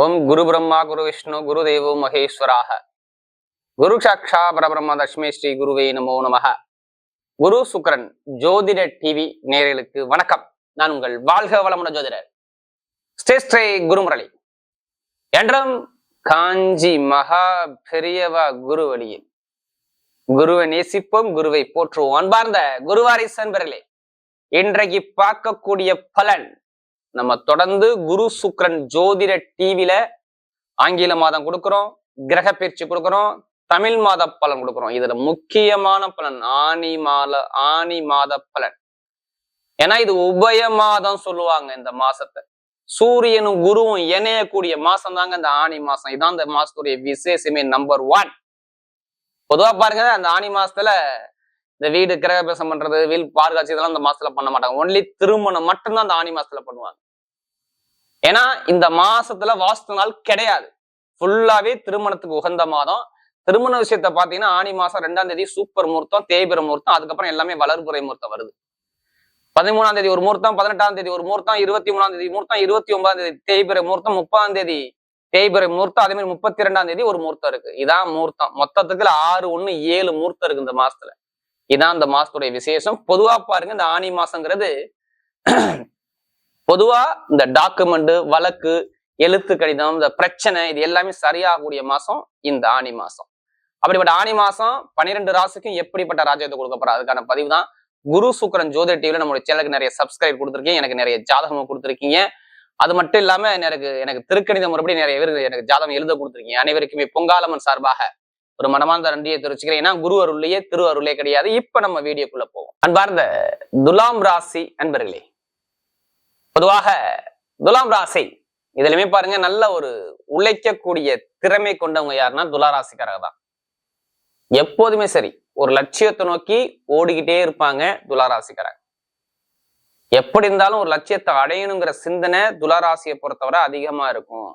ஓம் குரு பிரம்மா குரு விஷ்ணு குரு தேவோ மகேஸ்வராக. குரு சாட்சா பரபிரம்ம தஷ்மே ஸ்ரீ குருவே நமோ நமக. குரு சுக்கரன் ஜோதிட டிவி நேரலுக்கு வணக்கம். நான் உங்கள் வாழ்க வளமுட ஜோதிடர் ஸ்ரீ ஸ்ரீ குருமுரளி. என்றும் காஞ்சி மகா பெரியவ குரு வழியில். குருவை நேசிப்போம் குருவை போற்றுவோம். அன்பார்ந்த குருவாரி சென்பர்களே இன்றைக்கு பார்க்கக்கூடிய பலன் நம்ம தொடர்ந்து குரு சுக்ரன் ஜோதிட டிவியில ஆங்கில மாதம் கொடுக்குறோம் கிரக பயிற்சி கொடுக்குறோம் தமிழ் மாத பலன் கொடுக்குறோம். இதுல முக்கியமான பலன் ஆனி மாத ஆனி மாத பலன். ஏன்னா இது உபய மாதம் சொல்லுவாங்க இந்த மாசத்தை. சூரியனும் குருவும் இணையக்கூடிய மாசம் தாங்க இந்த ஆனி மாசம். இதான் இந்த மாசத்துடைய விசேஷமே நம்பர் ஒன் பொதுவா பாருங்க அந்த ஆனி மாசத்துல இந்த வீடு கிரகபிரசம் பண்றது வீல் பாதுகாட்சி இதெல்லாம் அந்த மாசத்துல பண்ண மாட்டாங்க. ஒன்லி திருமணம் மட்டும்தான் அந்த ஆனி மாசத்துல பண்ணுவாங்க. ஏன்னா இந்த மாசத்துல வாஸ்து நாள் கிடையாது. ஃபுல்லாவே திருமணத்துக்கு உகந்த மாதம். திருமண விஷயத்த பாத்தீங்கன்னா ஆனி மாசம் ரெண்டாம் தேதி சூப்பர் முகூர்த்தம் தேய்பிர முகூர்த்தம் அதுக்கப்புறம் எல்லாமே வளர்புறை முகூர்த்தம் வருது. பதிமூணாம் தேதி ஒரு முகூர்த்தம் பதினெட்டாம் தேதி ஒரு முகூர்த்தம் இருபத்தி மூணாம் தேதி முகூர்த்தம் இருபத்தி ஒன்பதாம் தேதி தேய்பிரை முகூர்த்தம் முப்பதாம் தேதி தேய்பிரை முகூர்த்தம் அதே மாதிரி முப்பத்தி ரெண்டாம் தேதி ஒரு முகூர்த்தம் இருக்கு. இதான் முகூர்த்தம். மொத்தத்துக்குல ஆறு ஒண்ணு ஏழு முகூர்த்தம் இருக்கு இந்த மாசத்துல. இதான் இந்த மாசத்துடைய விசேஷம். பொதுவா பாருங்க இந்த ஆனி மாசங்கிறது பொதுவா இந்த டாக்குமெண்ட் வழக்கு எழுத்து கடிதம் இந்த பிரச்சனை இது எல்லாமே சரியாகக்கூடிய மாசம் இந்த ஆனி மாசம். அப்படிப்பட்ட ஆனி மாசம் பன்னிரெண்டு ராசிக்கும் எப்படிப்பட்ட ராஜ்யத்தை கொடுக்க போறா? அதுக்கான பதிவு தான் குரு சுக்கரன் ஜோதி டிவில நம்மளுடைய சேனலுக்கு நிறைய சப்ஸ்கிரைப் கொடுத்துருக்கீங்க எனக்கு நிறைய ஜாதகமும் கொடுத்துருக்கீங்க. அது மட்டும் இல்லாம எனக்கு எனக்கு திருக்கணித முறைப்படி நிறைய பேர் எனக்கு ஜாதகம் எழுத கொடுத்துருக்கீங்க. அனைவருக்குமே பொங்காலம்மன் சார்பாக ஒரு மனமார்ந்த நன்றியை தெரிவிச்சுக்கிறேன். ஏன்னா குரு அருள்லையே திரு அருளே கிடையாது. இப்ப நம்ம வீடியோக்குள்ள போவோம். அன்பார்ந்த துலாம் ராசி அன்பர்களே பொதுவாக துலாம் ராசி இதுலயுமே பாருங்க நல்ல ஒரு உழைக்கக்கூடிய திறமை கொண்டவங்க யாருன்னா துலா ராசிக்காரங்க தான். எப்போதுமே சரி ஒரு லட்சியத்தை நோக்கி ஓடிக்கிட்டே இருப்பாங்க துலா ராசிக்காரங்க. எப்படி இருந்தாலும் ஒரு லட்சியத்தை அடையணுங்கிற சிந்தனை துலா ராசியை பொறுத்தவரை அதிகமா இருக்கும்.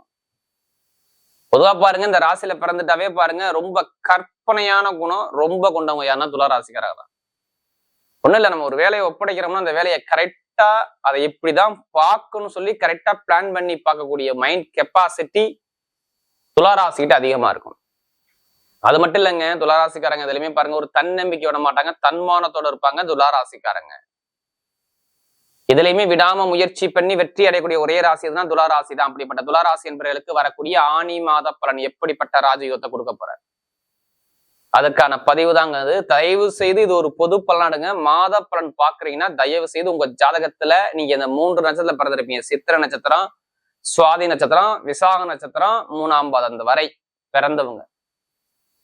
பொதுவா பாருங்க இந்த ராசியில பிறந்துட்டாவே பாருங்க ரொம்ப கற்பனையான குணம் ரொம்ப கொண்டவங்க யாருன்னா துலா ராசிக்காரங்க தான். ஒண்ணும் இல்ல நம்ம ஒரு வேலையை ஒப்படைக்கிறோம்னா அந்த வேலையை கரெக்ட் அதை எப்படிதான் பார்க்கணும்னு சொல்லி கரெக்டா பிளான் பண்ணி பார்க்கக்கூடிய மைண்ட் கெப்பாசிட்டி துளாராசிக்கிட்ட அதிகமா இருக்கும். அது மட்டும் இல்லைங்க துளாராசிக்காரங்க இதுலயுமே பாருங்க ஒரு தன்னம்பிக்கை விட மாட்டாங்க தன்மானத்தோட இருப்பாங்க துளாராசிக்காரங்க. இதுலயுமே விடாம முயற்சி பண்ணி வெற்றி அடையக்கூடிய ஒரே ராசி தான் துளாராசி தான் அப்படிப்பட்ட துளாராசி என்பவர்களுக்கு வரக்கூடிய ஆணி மாத பலன் எப்படிப்பட்ட ராஜயோகத்தை கொடுக்க போற அதுக்கான பதிவு தாங்க அது தயவு செய்து இது ஒரு பொது பலனாடுங்க. மாத பலன் பாக்குறீங்கன்னா தயவு செய்து உங்க ஜாதகத்துல நீங்க இந்த மூன்று நட்சத்திரத்துல பிறந்திருப்பீங்க. சித்திர நட்சத்திரம் சுவாதி நட்சத்திரம் விசாக நட்சத்திரம் மூணாம் பாதம் வரை பிறந்தவங்க.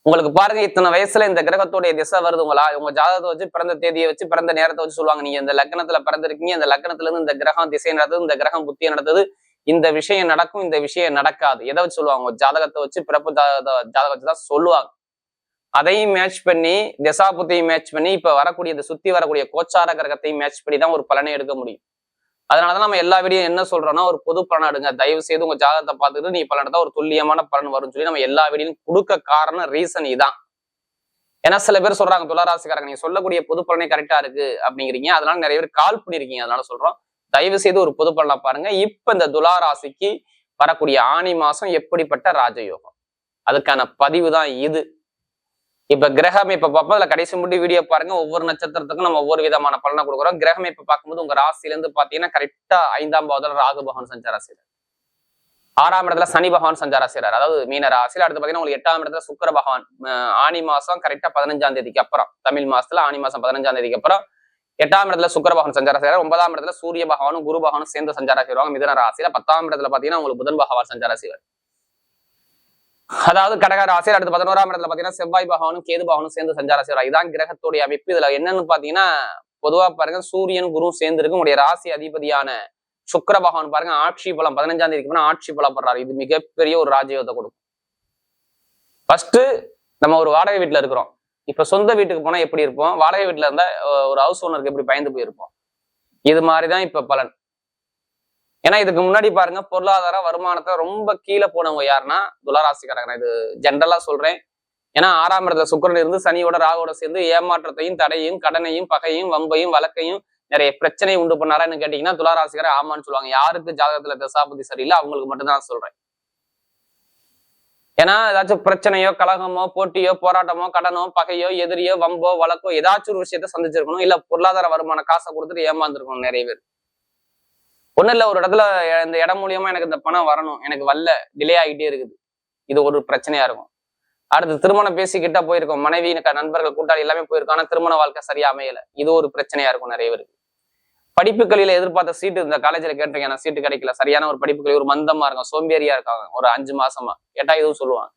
உங்களுக்கு பாருங்க இத்தனை வயசுல இந்த கிரகத்துடைய திசை வருது. உங்களா உங்க ஜாதகத்தை வச்சு பிறந்த தேதியை வச்சு பிறந்த நேரத்தை வச்சு சொல்லுவாங்க. நீங்க இந்த லக்னத்துல பிறந்திருக்கீங்க. இந்த லக்னத்துல இருந்து இந்த கிரகம் திசை நடந்தது இந்த கிரகம் புத்தியை நடந்தது இந்த விஷயம் நடக்கும் இந்த விஷயம் நடக்காது. எதை வச்சு சொல்லுவாங்க? உங்க ஜாதகத்தை வச்சு பிறப்பு ஜாதகம் வச்சுதான் சொல்லுவாங்க. அதையும் மேட்ச் பண்ணி திசாபுத்தையும் மேட்ச் பண்ணி இப்ப வரக்கூடிய இந்த சுத்தி வரக்கூடிய கோச்சார கிரகத்தையும் மேட்ச் பண்ணி தான் ஒரு பலனை எடுக்க முடியும். அதனாலதான் நம்ம எல்லா வீடியோ என்ன சொல்றோம்னா ஒரு பொது பலன் எடுங்க. தயவு செய்து உங்க ஜாதகத்தை பார்த்துட்டு நீ பலன் எடுத்தா ஒரு துல்லியமான பலன் வரும்னு சொல்லி நம்ம எல்லா வீடியும் கொடுக்க காரணம் ரீசன் இதான். ஏன்னா சில பேர் சொல்றாங்க துளாராசிக்காரங்க நீங்க சொல்லக்கூடிய பொது பலனே கரெக்டா இருக்கு அப்படிங்கிறீங்க. அதனால நிறைய பேர் கால் பண்ணிருக்கீங்க அதனால சொல்றோம். தயவு செய்து ஒரு பொது பலனா பாருங்க. இப்ப இந்த துளாராசிக்கு வரக்கூடிய ஆணி மாசம் எப்படிப்பட்ட ராஜயோகம்? அதுக்கான பதிவு தான் இது. இப்ப கிரகம் இப்ப பார்ப்போம் அதுல கடைசி முடி வீடியோ பாருங்க. ஒவ்வொரு நட்சத்திரத்துக்கும் நம்ம ஒவ்வொரு விதமான பலனை கொடுக்குறோம். கிரகம் இப்ப பார்க்கும்போது உங்க ராசில இருந்து பாத்தீங்கன்னா கரெக்டா ஐந்தாம் பாவத்துல ராகு பகவான் சஞ்சாரம் செய்யறாரு ஆறாம் இடத்துல சனி பகவான் சஞ்சாரம் செய்யறாரு அதாவது மீன ராசியில அடுத்து பாத்தீங்கன்னா உங்களுக்கு எட்டாம் இடத்துல சுக்கர பகவான் ஆணி மாசம் கரெக்டா பதினஞ்சாம் தேதிக்கு அப்புறம் தமிழ் மாசத்துல ஆணி மாசம் பதினஞ்சாம் தேதிக்கு அப்புறம் எட்டாம் இடத்துல சுக்கர பகவான் சஞ்சாரம் செய்யறாரு ஒன்பதாம் இடத்துல சூரிய பகவானும் குரு பகவானும் சேர்ந்து சஞ்சாரம் செய்வாங்க. மிதன ராசியில பத்தாம் இடத்துல பாத்தீங்கன்னா உங்களுக்கு புதன் பகவான் சஞ்சாரம் செய்வார். அதாவது கடக ராசியில் அடுத்து பதினோராம் இடத்துல பாத்தீங்கன்னா செவ்வாய் பகவானும் கேது பகவானும் சேர்ந்து சஞ்சாரம் செய்வார் இதான் கிரகத்துடைய அமைப்பு. இதுல என்னன்னு பாத்தீங்கன்னா பொதுவா பாருங்க சூரியன் குரு சேர்ந்து இருக்கு உடைய ராசி அதிபதியான சுக்கர பகவான் பாருங்க ஆட்சி பலம் பதினஞ்சாம் தேதிக்கு ஆட்சி பலம் படுறாரு இது மிகப்பெரிய ஒரு ராஜயோகத்தை கொடுக்கும். ஃபர்ஸ்ட் நம்ம ஒரு வாடகை வீட்டுல இருக்கிறோம். இப்ப சொந்த வீட்டுக்கு போனா எப்படி இருப்போம்? வாடகை வீட்டுல இருந்தா ஒரு ஹவுஸ் ஓனருக்கு எப்படி பயந்து போயிருப்போம்? இது மாதிரிதான் இப்ப பலன். ஏன்னா இதுக்கு முன்னாடி பாருங்க பொருளாதார வருமானத்தை ரொம்ப கீழே போனவங்க யாருன்னா துளராசிக்காரங்க. இது ஜென்ரலா சொல்றேன். ஏன்னா ஆறாம் இடத்துல சுக்கரன் இருந்து சனியோட ராகோட சேர்ந்து ஏமாற்றத்தையும் தடையும் கடனையும் பகையும் வம்பையும் வழக்கையும் நிறைய பிரச்சனை உண்டு பண்ணாரான்னு கேட்டீங்கன்னா துளாராசிக்கார ஆமான்னு சொல்லுவாங்க. யாருக்கு ஜாதகத்துல தசாபதி சரியில்லை அவங்களுக்கு மட்டும்தான் சொல்றேன். ஏன்னா ஏதாச்சும் பிரச்சனையோ கலகமோ போட்டியோ போராட்டமோ கடனோ பகையோ எதிரியோ வம்போ வழக்கோ ஏதாச்சும் ஒரு விஷயத்த சந்திச்சிருக்கணும். இல்ல பொருளாதார வருமான காசை கொடுத்துட்டு ஏமாந்துருக்கணும் நிறைய பேர். ஒண்ணும் இல்ல ஒரு இடத்துல இந்த இடம் மூலியமா எனக்கு இந்த பணம் வரணும். எனக்கு வரல டிலே ஆகிட்டே இருக்குது. இது ஒரு பிரச்சனையா இருக்கும். அடுத்து திருமணம் பேசிக்கிட்டா போயிருக்கோம். மனைவி எனக்கு நண்பர்கள் கூட்டாளி எல்லாமே போயிருக்கோம். ஆனா திருமண வாழ்க்கை சரியா அமையல. இது ஒரு பிரச்சனையா இருக்கும் நிறைய பேருக்கு. படிப்புகளில எதிர்பார்த்த சீட்டு இந்த காலேஜ்ல கேட்டிருக்கேன். நான் சீட்டு கிடைக்கல. சரியான ஒரு படிப்புகளில் ஒரு மந்தமா இருக்கும். சோம்பேறியா இருக்காங்க. ஒரு அஞ்சு மாசமா. கேட்டா இதுவும் சொல்லுவாங்க.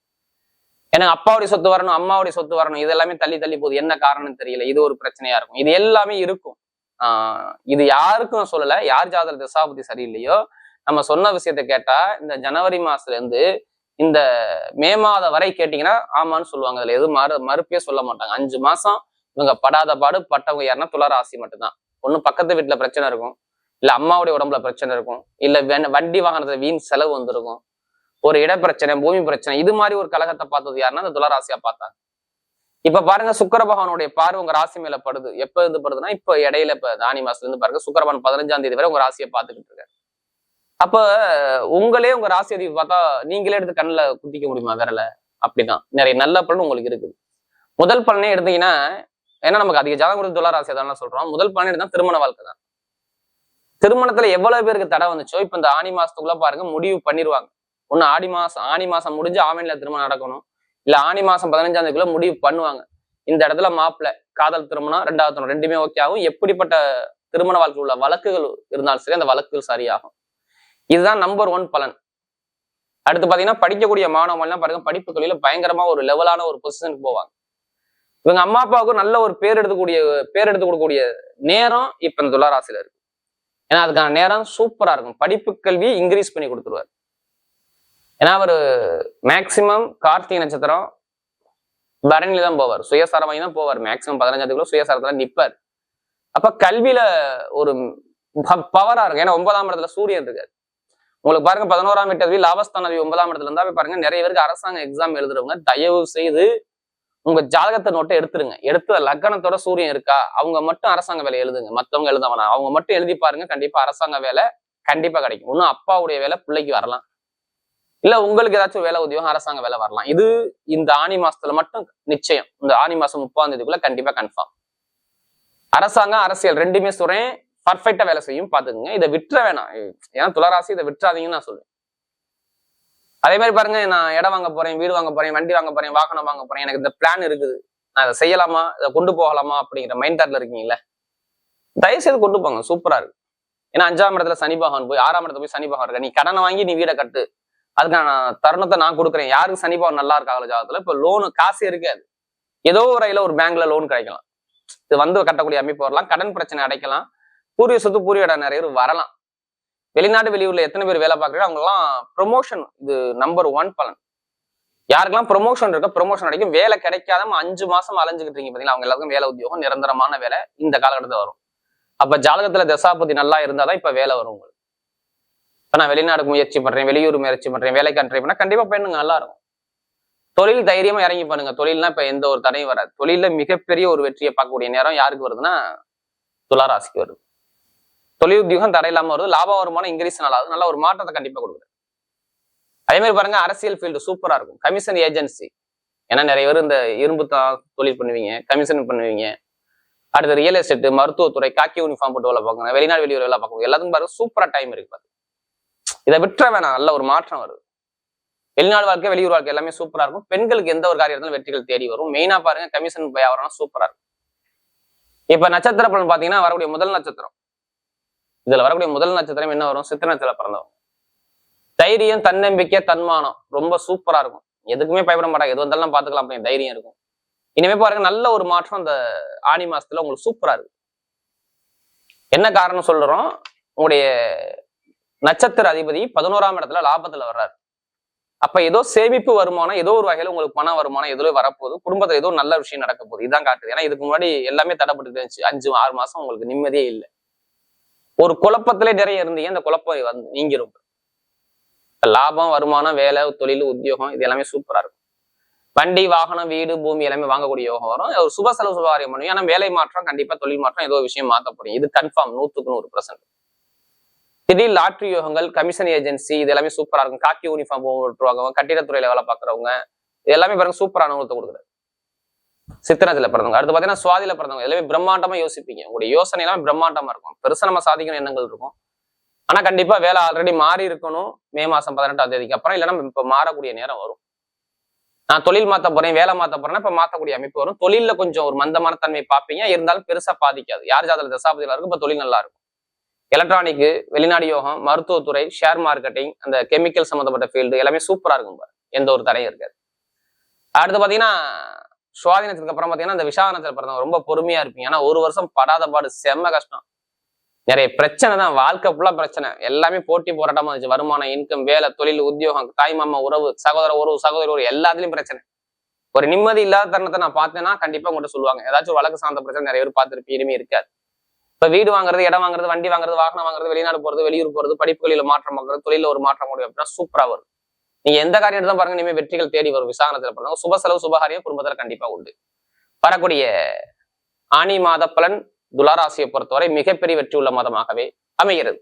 எனக்கு அப்பாவுடைய சொத்து வரணும் அம்மாவுடைய சொத்து வரணும். இது எல்லாமே தள்ளி தள்ளி போகுது. என்ன காரணம்னு தெரியல. இது ஒரு பிரச்சனையா இருக்கும். இது எல்லாமே இருக்கும். ஆஹ் இது யாருக்கும் நான் சொல்லல. யார் ஜாதக திசாபதி சரியில்லையோ நம்ம சொன்ன விஷயத்த கேட்டா இந்த ஜனவரி மாசத்துல இருந்து இந்த மே மாதம் வரை கேட்டீங்கன்னா ஆமான்னு சொல்லுவாங்க. அதுல எதுவும் மறு மறுப்பே சொல்ல மாட்டாங்க. அஞ்சு மாசம் இவங்க படாத பாடு பட்டவங்க யாருன்னா துளராசி மட்டும்தான். ஒண்ணு பக்கத்து வீட்டுல பிரச்சனை இருக்கும். இல்ல அம்மாவுடைய உடம்புல பிரச்சனை இருக்கும். இல்ல வெ- வண்டி வாகனத்துல வீண் செலவு வந்திருக்கும். ஒரு இட பிரச்சனை பூமி பிரச்சனை இது மாதிரி ஒரு கலகத்தை பார்த்தது யாருன்னா அந்த துளராசியா பார்த்தாங்க. இப்ப பாருங்க சுக்கர பகவானுடைய பார்வை உங்க ராசி மேல படுது. எப்ப இருந்து படுதுன்னா இப்ப இடையில இப்ப தானி மாசத்துல இருந்து பாருங்க சுக்கரபான் பதினஞ்சாம் தேதி வரை உங்க ராசியை பாத்துக்கிட்டு இருக்காரு. அப்ப உங்களே உங்க ராசி அதிபதி பார்த்தா நீங்களே எடுத்து கண்ணுல குத்திக்க முடியுமா விரல? அப்படிதான். நிறைய நல்ல பலன் உங்களுக்கு இருக்குது. முதல் பலனே எடுத்தீங்கன்னா ஏன்னா நமக்கு அதிக ஜாதகம் கொடுத்து துலா ராசி சொல்றோம். முதல் பலனே எடுத்தா திருமண வாழ்க்கை தான். திருமணத்துல எவ்வளவு பேருக்கு தடை வந்துச்சோ இப்ப இந்த ஆனி மாசத்துக்குள்ள பாருங்க முடிவு பண்ணிடுவாங்க ஒண்ணு ஆடி மாசம் ஆனி மாசம் முடிஞ்சு ஆவணில திருமணம் நடக்கணும். இல்ல ஆனி மாசம் பதினஞ்சாம் தேதிக்குள்ள முடிவு பண்ணுவாங்க. இந்த இடத்துல மாப்பிள்ள காதல் திருமணம் ரெண்டாவது திருமணம் ரெண்டுமே ஓகே ஆகும். எப்படிப்பட்ட திருமண வாழ்க்கை உள்ள வழக்குகள் இருந்தாலும் சரி அந்த வழக்குகள் சரியாகும். இதுதான் நம்பர் ஒன் பலன். அடுத்து பாத்தீங்கன்னா படிக்கக்கூடிய மாணவர்கள்லாம் பாருங்க படிப்பு தொழில பயங்கரமா ஒரு லெவலான ஒரு பொசிஷனுக்கு போவாங்க. இவங்க அம்மா அப்பாவுக்கு நல்ல ஒரு பேர் எடுத்துக்கூடிய பேர் எடுத்து கொடுக்கக்கூடிய நேரம் இப்ப இந்த துளாராசில இருக்கு. ஏன்னா அதுக்கான நேரம் சூப்பரா இருக்கும். படிப்பு கல்வியை இன்க்ரீஸ் பண்ணி கொடுத்துருவாரு. ஏன்னா அவர் மேக்சிமம் கார்த்திகை நட்சத்திரம் பரணில தான் போவார். சுயசாரமாகி தான் போவார். மேக்சிமம் பதினஞ்சாவதுக்குள்ள சுயசாரத்தில் நிப்பார். அப்ப கல்வியில ஒரு பவரா இருக்கும். ஏன்னா ஒன்பதாம் இடத்துல சூரியன் இருக்காரு. உங்களுக்கு பாருங்க பதினோராம் வீட்டு லாபஸ்தான அதிபதி ஒன்பதாம் இடத்துல இருந்தா போய் பாருங்க நிறைய பேருக்கு அரசாங்க எக்ஸாம் எழுதுறவங்க தயவு செய்து உங்க ஜாதகத்தை நோட்டை எடுத்துருங்க. எடுத்து லக்கணத்தோட சூரியன் இருக்கா? அவங்க மட்டும் அரசாங்க வேலை எழுதுங்க. மத்தவங்க எழுத வேணாம். அவங்க மட்டும் எழுதி பாருங்க கண்டிப்பா அரசாங்க வேலை கண்டிப்பா கிடைக்கும். இன்னும் அப்பாவுடைய வேலை பிள்ளைக்கு வரலாம். இல்ல உங்களுக்கு ஏதாச்சும் வேலை உதவியும் அரசாங்க வேலை வரலாம். இது இந்த ஆணி மாசத்துல மட்டும் நிச்சயம். இந்த ஆணி மாசம் முப்பாம் தேதிக்குள்ள கண்டிப்பா கன்ஃபார்ம் அரசாங்கம் அரசியல் ரெண்டுமே சொல்றேன். பர்ஃபெக்டா வேலை செய்யும் பாத்துக்கோங்க இதை விட்டுற வேணாம். ஏன்னா துளராசி இதை விட்டுறாதீங்கன்னு நான் சொல்றேன். அதே மாதிரி பாருங்க நான் இடம் வாங்க போறேன் வீடு வாங்க போறேன் வண்டி வாங்க போறேன் வாகனம் வாங்க போறேன். எனக்கு இந்த பிளான் இருக்குது. நான் இதை செய்யலாமா? இதை கொண்டு போகலாமா? அப்படிங்கிற மைண்ட் தாட்ல இருக்கீங்களே தயவு செய்து கொண்டு போங்க. சூப்பரா இருக்கு. ஏன்னா அஞ்சாம் இடத்துல சனி பகவான் போய் ஆறாம் இடத்துல போய் சனி பகவான் இருக்க நீ கடனை வாங்கி நீ வீடை கட்டு. அதுக்கான தருணத்தை நான் கொடுக்குறேன். யாருக்கு சனி பவர் நல்லா இருக்காங்களோ ஜாதகத்துல இப்ப லோனு காசு இருக்காது. ஏதோ ஒரு ரயில ஒரு பேங்க்ல லோன் கிடைக்கலாம். இது வந்து கட்டக்கூடிய அமைப்பு வரலாம். கடன் பிரச்சனை அடைக்கலாம். பூர்வீக சொத்து பூர்வீக இடம் நிறைய பேர் வரலாம். வெளிநாடு வெளியூர்ல எத்தனை பேர் வேலை பார்க்குறாங்க அவங்கெல்லாம் ப்ரொமோஷன் இது நம்பர் ஒன் பலன். யாருக்கெல்லாம் ப்ரொமோஷன் இருக்கோ ப்ரொமோஷன் அடைக்கும். வேலை கிடைக்காதவங்க அஞ்சு மாசம் அலைஞ்சுக்கிட்டு இருக்கீங்க பாத்தீங்களா? அவங்க எல்லாருக்கும் வேலை உத்தியோகம் நிரந்தரமான வேலை இந்த காலகட்டத்தில் வரும். அப்ப ஜாதகத்துல தசாபதி நல்லா இருந்தாதான் இப்ப வேலை வரும் உங்களுக்கு. இப்ப நான் வெளிநாடு முயற்சி பண்றேன் வெளியூர் முயற்சி பண்றேன் வேலைக்கு ட்ரை பண்ணா கண்டிப்பா பண்ணுங்க நல்லா இருக்கும் தொழில் தைரியமா இறங்கி பண்ணுங்க. தொழில்னா இப்ப எந்த ஒரு தடையும் வராது. தொழில மிகப்பெரிய ஒரு வெற்றியை பார்க்கக்கூடிய நேரம் யாருக்கு வருதுன்னா துளாராசிக்கு வருது. தொழில் உத்தியோகம் தடை இல்லாம வருது. லாப வருமானம் இன்க்ரீஸ் நல்லா நல்ல ஒரு மாற்றத்தை கண்டிப்பா கொடுக்குது. அதே மாதிரி பாருங்க அரசியல் ஃபீல்டு சூப்பரா இருக்கும். கமிஷன் ஏஜென்சி ஏன்னா நிறைய பேர் இந்த இரும்பு தொழில் பண்ணுவீங்க கமிஷன் பண்ணுவீங்க. அடுத்து ரியல் எஸ்டேட் மருத்துவத்துறை காக்கி யூனிஃபார்ம் போட்டு வேலை பார்க்கணும் வெளிநாடு வெளியூர் வேலை பார்க்கணும் எல்லாத்துக்கும் பாருங்க சூப்பரா டைம் இருக்கு பாருங்க இதை விட்டுற வேணாம். நல்ல ஒரு மாற்றம் வருது. வெளிநாடு வாழ்க்கை வெளியூர் வாழ்க்கை எல்லாமே சூப்பரா இருக்கும். பெண்களுக்கு எந்த ஒரு காரியத்திலும் வெற்றிகள் தேடி வரும். மெயினா பாருங்க கமிஷன் வியாபாரம் சூப்பரா இருக்கும். இப்ப நட்சத்திர பலன் பாத்தீங்கன்னா வரக்கூடிய முதல் நட்சத்திரம். இதுல வரக்கூடிய முதல் நட்சத்திரம் என்ன வரும்? சித்திர நட்சத்திரம் பிறந்தவங்க தைரியம் தன்னம்பிக்கை தன்மானம் ரொம்ப சூப்பரா இருக்கும். எதுக்குமே பயப்பட மாட்டாங்க. எது வந்தாலும் பாத்துக்கலாம் அப்படின்னு தைரியம் இருக்கும். இனிமே பாருங்க நல்ல ஒரு மாற்றம் அந்த ஆனி மாசத்துல உங்களுக்கு சூப்பரா இருக்கு. என்ன காரணம் சொல்றோம்? உங்களுடைய நட்சத்திர அதிபதி பதினோராம் இடத்துல லாபத்துல வர்றாரு. அப்ப ஏதோ சேமிப்பு வருமானம் ஏதோ ஒரு வகையில உங்களுக்கு பண வருமானம் ஏதோ வரப்போகுது. குடும்பத்துல ஏதோ நல்ல விஷயம் நடக்க போகுது. இதான் காட்டுது ஏன்னா இதுக்கு முன்னாடி எல்லாமே தடைப்பட்டு இருந்துச்சு. அஞ்சு ஆறு மாசம் உங்களுக்கு நிம்மதியே இல்லை. ஒரு குழப்பத்திலே நிறைய இருந்தீங்க. அந்த குழப்பம் வந்து நீங்கிரும். லாபம் வருமானம் வேலை தொழில் உத்தியோகம் இது எல்லாமே சூப்பரா இருக்கும். வண்டி வாகனம் வீடு பூமி எல்லாமே வாங்கக்கூடிய யோகம் வரும். ஒரு சுப செலவு சுபகாரியம் பண்ணும். ஏன்னா வேலை மாற்றம் கண்டிப்பா தொழில் மாற்றம் ஏதோ விஷயம் மாத்த போறீங்க. இது கன்ஃபார்ம் நூத்துக்கு நூறு பர்சன்ட் திடீர் லாட்ரி யோகங்கள் கமிஷன் ஏஜென்சி இது எல்லாமே சூப்பரா இருக்கும். காக்கி யூனிஃபார்ம் போட்டுருவாங்க கட்டிடத்துறையில வேலை பாக்குறவங்க இது எல்லாமே பாருங்க சூப்பரான அனுபவத்தை கொடுக்குறது சித்திரத்துல பிறந்தவங்க. அடுத்து பாத்தீங்கன்னா சுவாதியில பிறந்தவங்க. எல்லாமே பிரம்மாண்டமா யோசிப்பீங்க. உங்களுடைய யோசனை எல்லாமே பிரம்மாண்டமா இருக்கும். பெருசா நம்ம சாதிக்கணும் எண்ணங்கள் இருக்கும். ஆனா கண்டிப்பா வேலை ஆல்ரெடி மாறி இருக்கணும். மே மாசம் பதினெட்டாம் தேதிக்கு அப்புறம் இல்லைன்னா இப்ப மாறக்கூடிய நேரம் வரும். நான் தொழில் மாத்த போறேன் வேலை மாத்த போறேன்னா இப்ப மாத்தக்கூடிய அமைப்பு வரும். தொழில்ல கொஞ்சம் ஒரு மந்தமான தன்மை பார்ப்பீங்க. இருந்தாலும் பெருசா பாதிக்காது. யார் ஜாதல தசாபதியில இருக்கும் இப்ப தொழில் நல்லா இருக்கும். எலக்ட்ரானிக் வெளிநாடு யோகம் மருத்துவத்துறை ஷேர் மார்க்கெட்டிங் அந்த கெமிக்கல் சம்மந்தப்பட்ட ஃபீல்டு எல்லாமே சூப்பரா இருக்கும் பாரு. எந்த ஒரு தடையும் இருக்காது. அடுத்து பாத்தீங்கன்னா சுவாதீனத்துக்கு அப்புறம் பாத்தீங்கன்னா இந்த விசாகனத்துல பிறந்தவங்க ரொம்ப பொறுமையா இருப்பீங்க. ஏன்னா ஒரு வருஷம் படாத பாடு செம்ம கஷ்டம். நிறைய பிரச்சனை தான். வாழ்க்கை ஃபுல்லாக பிரச்சனை. எல்லாமே போட்டி போராட்டமா இருந்துச்சு. வருமானம் இன்கம் வேலை தொழில் உத்தியோகம் தாய் மாமா உறவு சகோதர உறவு சகோதரி உறவு எல்லாத்துலயும் பிரச்சனை. ஒரு நிம்மதி இல்லாத தருணத்தை நான் பார்த்தேன்னா கண்டிப்பா உங்கள்கிட்ட சொல்லுவாங்க. ஏதாச்சும் வழக்கு சார்ந்த பிரச்சனை நிறைய பேர் பார்த்துருப்பீங்க. இனிமே இருக்காது. இப்ப வீடு வாங்குறது இடம் வாங்குறது வண்டி வாங்குறது வாகனம் வாங்குறது வெளிநாடு போறது வெளியூர் போறது படிப்புகளில் மாற்றம் வாங்குறது தொழில ஒரு மாற்றம் முடியும் அப்படின்னா சூப்பரா வரும். நீங்க எந்த காரியம் எடுத்தாலும் பாருங்க இனிமே வெற்றிகள் தேடி வரும். விசாகனத்துல பிறந்தவங்க சுப செலவு சுபகாரியம் குடும்பத்துல கண்டிப்பா உண்டு. வரக்கூடிய ஆனி மாத பலன் துளாராசியை பொறுத்தவரை மிகப்பெரிய வெற்றி உள்ள மாதமாகவே அமைகிறது.